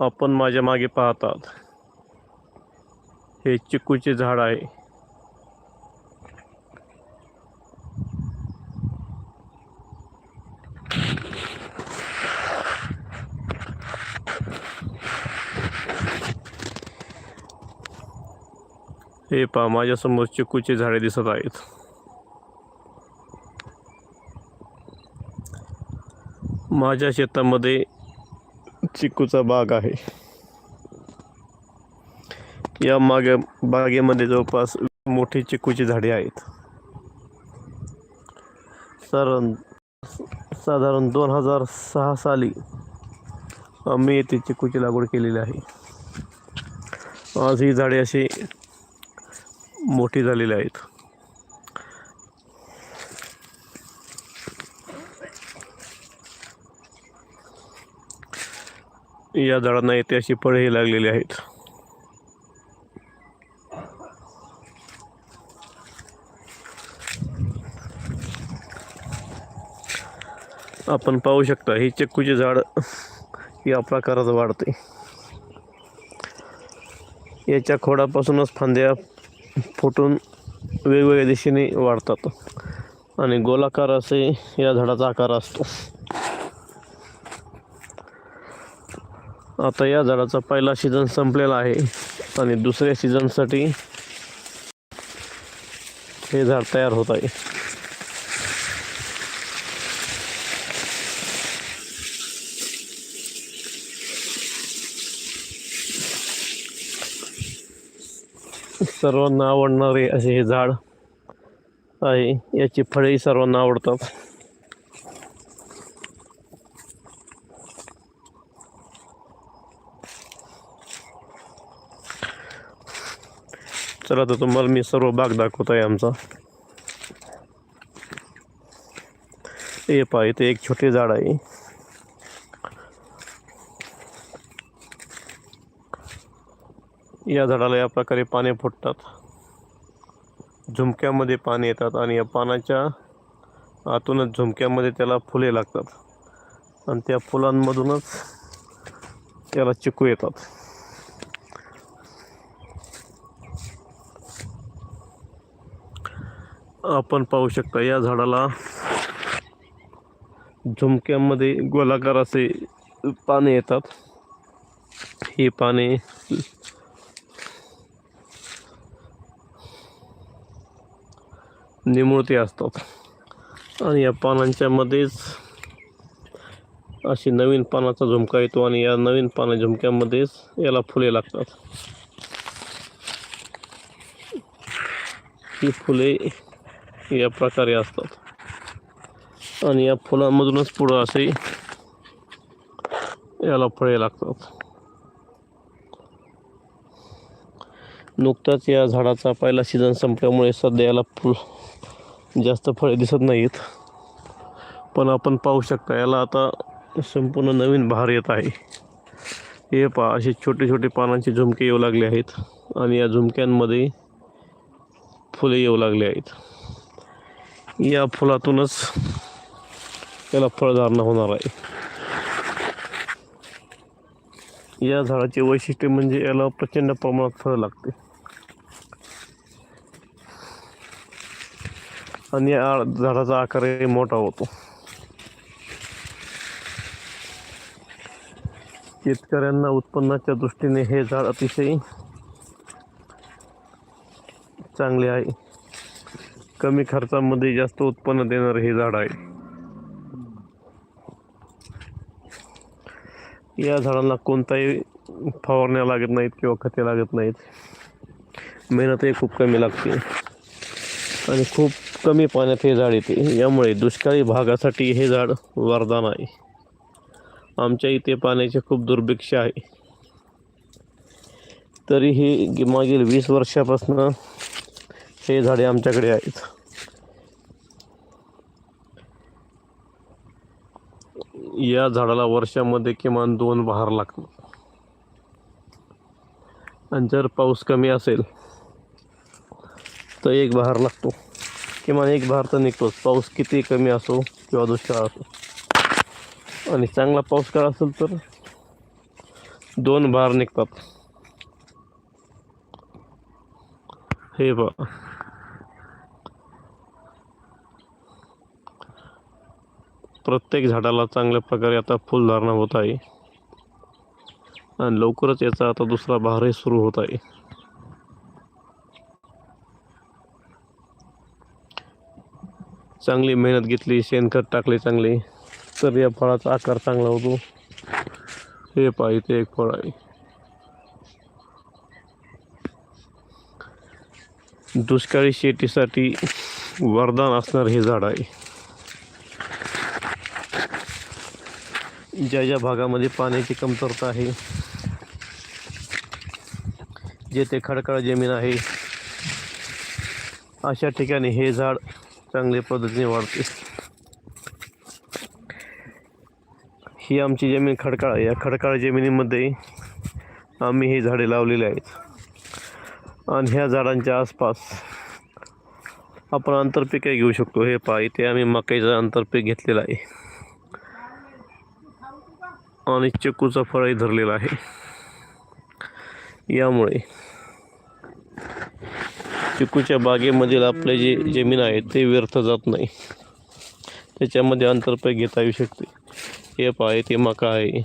आपण माझ्या मागे पाहतात. हे चिकूचे झाड आहे. हे पहा माझ्यासमोर चिकूचे झाडे दिसत आहेत. माझ्या शेतामध्ये चिकूचा बाग आहे. या मागे बागेमध्ये जवळपास मोठी चिकूची झाडे आहेत. साधारण साधारण दोन हजार सहा साली आम्ही येथे चिकूची लागवड केलेली आहे. आज ही झाडे अशी मोठी झालेली आहेत. या झाडांना येते अशी फळेही लागलेली आहेत. आपण पाहू शकता ही चक्कूचे झाड या प्रकारात वाढते. याच्या खोडापासूनच फांद्या फुटून वेगवेगळ्या दिशेने वाढतात आणि गोलाकार असे या झाडाचा आकार असतो. आता या झाडाचा पहिला सीझन संपलेला आहे. आणि दुसऱ्या सीझनसाठी हे झाड तयार होत आहे. सर्वांना आवडणारे असे हे झाड आहे. याची फळेही सर्वांना आवडतात. चला तर तुम्हाला मी सर्व बाग दाखवत आहे आमचा. हे पहा इथे एक छोटे झाड आहे. या झाडाला या प्रकारे पाने फुटतात. झुमक्यामध्ये पाने येतात आणि या पानाच्या आतूनच झुमक्यामध्ये त्याला फुले लागतात. आणि त्या फुलांमधूनच त्याला चिकू येतात. आपण पाहू शकता या झाडाला झुमक्यामध्ये गोलाकार असे पाने येतात. ही पाने निमुळते असतात. आणि या पानांच्या मध्येच अशी नवीन पानाचा झुमका येतो आणि या नवीन पाना झुमक्यामध्येच याला फुले लागतात. ही फुले या प्रकारे असतात. आणि या फुलांमधूनच पुढं असे याला फळे लागतात. नुकताच या झाडाचा पहिला सीझन संपल्यामुळे सध्या याला फुल जास्त फळे दिसत नाहीत. पण आपण पाहू शकता याला आता संपूर्ण नवीन बहार येत आहे. हे पहा असे छोटे छोटे पानांचे झुमके येऊ लागले आहेत. आणि या झुमक्यांमध्ये फुले येऊ लागले आहेत. या फुलातूनच याला फळधारणा होणार आहे. या झाडाचे वैशिष्ट्य म्हणजे याला प्रचंड प्रमाणात फळ लागते. आणि या झाडाचा आकारही मोठा होतो. शेतकऱ्यांना उत्पन्नाच्या दृष्टीने हे झाड अतिशय चांगले आहे. कमी खर्चामध्ये जास्त उत्पन्न देणारे हे झाड आहे. या झाडांना कोणताही फवारण्या लागत नाहीत किंवा खते लागत नाहीत. मेहनतही खूप कमी लागते. आणि खूप कमी पाण्यात हे झाड येते. यामुळे दुष्काळी भागासाठी हे झाड वरदान आहे. आमच्या इथे पाण्याचे खूप दुर्भिक्ष आहे. तरीही मागील वीस वर्षापासून हे झाडे आमच्याकडे आहेत. या झाडाला वर्षामध्ये किमान दोन बहार लागतात. आणि जर पाऊस कमी असेल तर एक बहार लागतो. किमान एक बहार तर निघतोच. पाऊस किती कमी असो किंवा दुष्काळ असो. आणि चांगला पाऊस काळ असेल तर दोन भार निघतात. हे बा प्रत्येक झाडाला चांगल्या प्रकारे आता फुलधारणा होत आहे. आणि लवकरच याचा आता दुसरा बहारही सुरू होत आहे. चांगली मेहनत घेतली शेणखत टाकले चांगले. तर या फळाचा आकार चांगला होतो. हे पहा इथे एक फळ आहे. दुष्काळी शेतीसाठी वरदान असणार हे झाड आहे. ज्या ज्या भागामध्ये पाण्याची कमतरता आहे जेथे खडकाळ जमीन आहे अशा ठिकाणी हे झाड चांगल्या पद्धतीने वाढते. ही आमची जमीन खडकाळ आहे. या खडकाळ जमिनीमध्ये आम्ही ही झाडे लावलेली आहेत. आणि ह्या झाडांच्या आसपास आपण आंतरपिके घेऊ शकतो. हे पहा इथे आम्ही मकाईचं आंतरपीक घेतलेलं आहे. आणि चक्कूचा फळही धरलेला आहे. यामुळे चिकूच्या बागेमधील आपले जे जमीन आहे ते व्यर्थ जात नाही. त्याच्यामध्ये आंतरपीक घेता येऊ शकते. हे आहे ते मका आहे.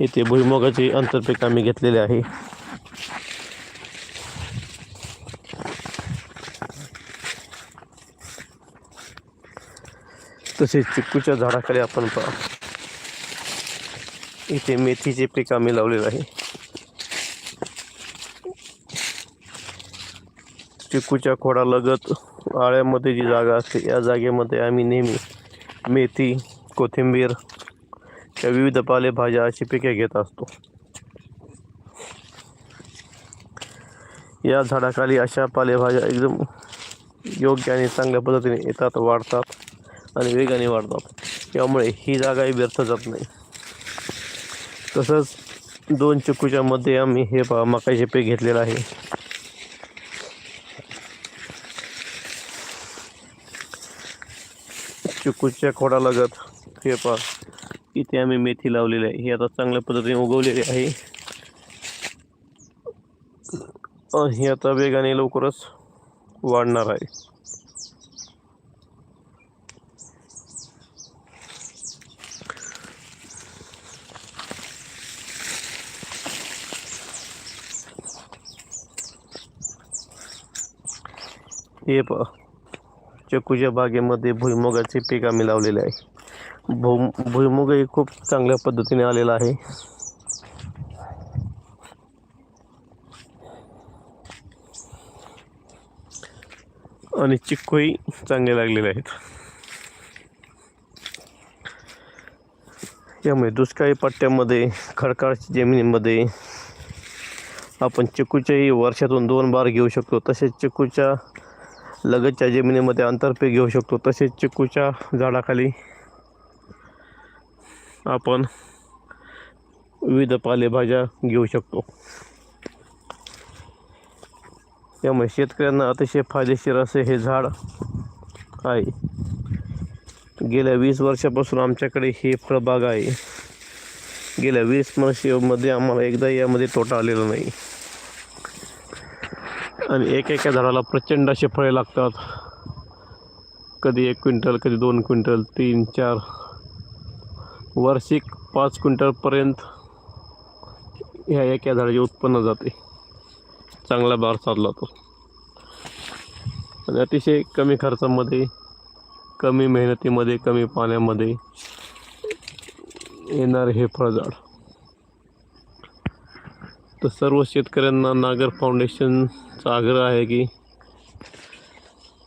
येथे भुईमुगाचे आंतरपीक आम्ही घेतलेले आहे. तसेच चिक्कूच्या झाडाखाली आपण पहा. इथे मेथीचे पीक आम्ही लावलेलं आहे. चिक्कूच्या खोडालगत आळ्यामध्ये जी जागा असते या जागेमध्ये आम्ही नेहमी मेथी कोथिंबीर या विविध पालेभाज्या अशी पिके घेत असतो. या झाडाखाली अशा पालेभाज्या एकदम योग्य आणि चांगल्या पद्धतीने येतात वाढतात आणि वेगाने वाढतात. त्यामुळे ही जागाही व्यर्थ जात नाही. तसंच दोन चिकूच्या मध्ये आम्ही हे पहा मकाईचे पीक घेतलेलं आहे. चिकूच्या खोडालगत हे पहा इथे आम्ही मेथी लावलेली आहे. ही आता चांगल्या पद्धतीने उगवलेली आहे. ही आता वेगाने लवकरच वाढणार आहे. हे पहा. चक्कूच्या बागेमध्ये भुईमुगाचे पीक आम्ही लावलेले आहे. भू भुईमुगही खूप चांगल्या पद्धतीने आलेला आहे. आणि चिक्कूही चांगले लागलेले आहेत. यामुळे दुष्काळी पट्ट्यामध्ये खडकाळच्या जमिनीमध्ये आपण चिकूच्याही वर्षातून दोन बार घेऊ शकतो. तसेच चिकूच्या लगतच्या जमिनीमध्ये आंतरपीक घेऊ शकतो. तसेच चिकूच्या झाडाखाली आपण विविध पालेभाज्या घेऊ शकतो. त्यामुळे शेतकऱ्यांना अतिशय फायदेशीर असे हे झाड आहे. गेल्या वीस वर्षापासून आमच्याकडे हे फळबाग आहे. गेल्या वीस वर्षामध्ये आम्हाला एकदा यामध्ये तोटा आलेला नाही. आणि एक एका झाडाला प्रचंड असे फळे लागतात. कधी एक क्विंटल कधी दोन क्विंटल तीन चार वार्षिक पाच क्विंटलपर्यंत ह्या एका झाडाचे उत्पन्न जाते. चांगला बार साधला तो आणि अतिशय कमी खर्चामध्ये कमी मेहनतीमध्ये कमी पाण्यामध्ये येणार हे फळझाड. तर सर्व शेतकऱ्यांना नागर चा आग्रह आहे की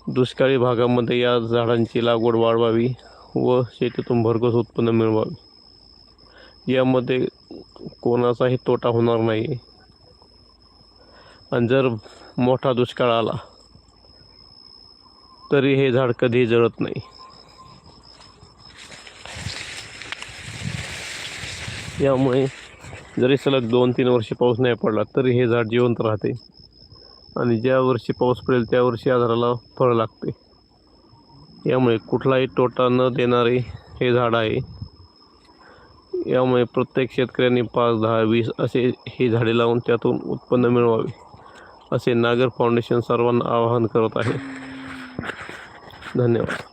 दुष्काळी भागामध्ये या झाडांची लागवड वाढवावी व शेतीतून भरघोस उत्पन्न मिळवावे. यामध्ये कोणाचाही तोटा होणार नाही. आणि जर मोठा दुष्काळ आला तरी हे झाड कधीही जळत नाही. यामुळे जरी सलग दोन तीन वर्षे पाऊस नाही पडला तरी हे झाड जिवंत राहते. आणि ज्या वर्षी पाऊस पडेल त्या वर्षी या झाडाला फळ लागते. यामुळे कुठलाही तोटा न देणारे हे झाड आहे. यामुळे प्रत्येक शेतकऱ्यांनी पाच दहा वीस असे ही झाडे लावून त्यातून उत्पन्न मिळवावे असे नागर फाउंडेशन सर्वांना आवाहन करत आहे. धन्यवाद.